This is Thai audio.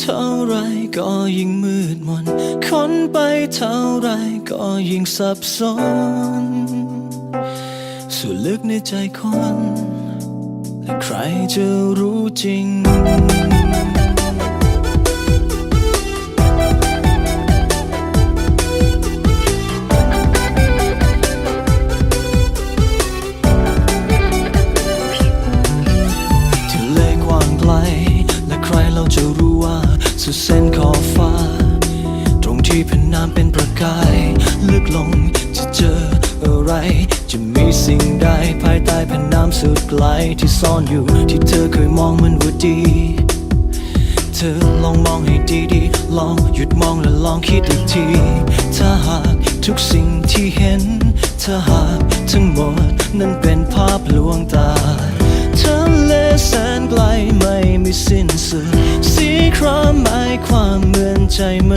เท่าไรก็ยิ่งมืดมนค้นไปเท่าไรก็ยิ่งสับสนส่วนลึกในใจคน และใครจะรู้จริง เส้นขอบฟ้า ตรงที่แผ่นน้ำเป็นประกาย ลึกลงจะเจออะไร จะมีสิ่งใดภายใต้แผ่นน้ำสุดไกลที่ซ่อนอยู่ที่เธอเคยมองมันว่าดี เธอลองมองให้ดีๆ ลองหยุดมองและลองคิดอีกที ถ้าหากทุกสิ่งที่เห็น ถ้าหากทั้งหมดนั้นเป็นภาพลวงตาทะเลแสนไกลไม่มีสิ้นสุด ครามหมายความเหมือนใจมัน